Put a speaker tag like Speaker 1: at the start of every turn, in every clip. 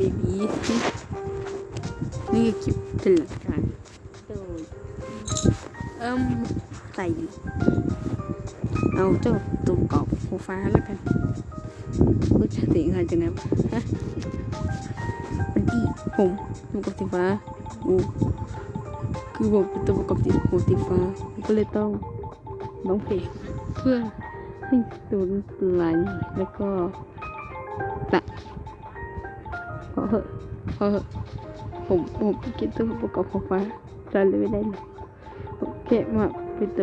Speaker 1: เบบีนี่คือคลิปเป็นหลักการโดยเอิ่มใส่ เอาเจ้าตัวกรอบหัวฟ้าแล้วกันพูดเสียงอะไรจังนะฮะวันที่ผมตัวกรอบสีฟ้าโอ้คือผมเป็นตัวประกอบสีหัวสีฟ้าผมก็เลยต้องร้องเพลงเพื่อให้ตัวไหลแล้วก็ตัดพอเหอะ พอเหอะผมผมคิดตัวประกอบของฟ้าจำเลยไม่ได้เลยโอเคมาเป็นตั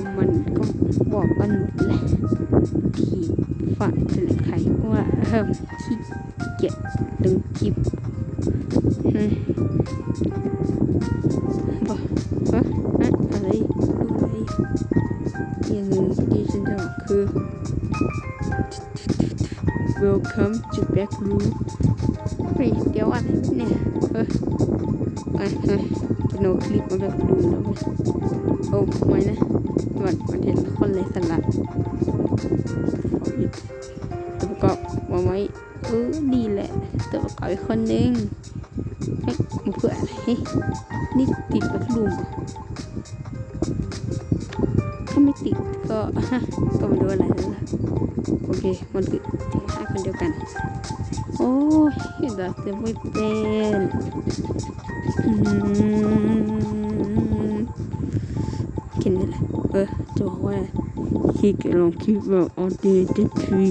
Speaker 1: mình cũng bỏ bên một lát thì phải khải qua hơn khi chạy từng chip bỏ bỏ ở đây ở đây. Nhưng đi trên đầu cứ welcome to back room. 对，别忘了。 เอ้ยเฮ้ยจะโนคลิปมาแบบดูแล้วเว้ยโอ้ไม่นะมันมันเห็นคนเลยสลัดตัวประกอบมาไว้เออดีแหละตัวประกอบอีกคนนึงเฮ้ยมาเพื่ออะไรเฮ้ยนี่ติดแบัตรลูมถ้าไม่ติด ก็ก็ไม่รู้อะไรแล้วล่ะโอเคมันคือห้าคนเดียวกัน โอ้ยดัดจะไม่เป็นอืมแค่นี้แหละเออจะบอกว่าคลิกลองคลิปแบบออเดย์ที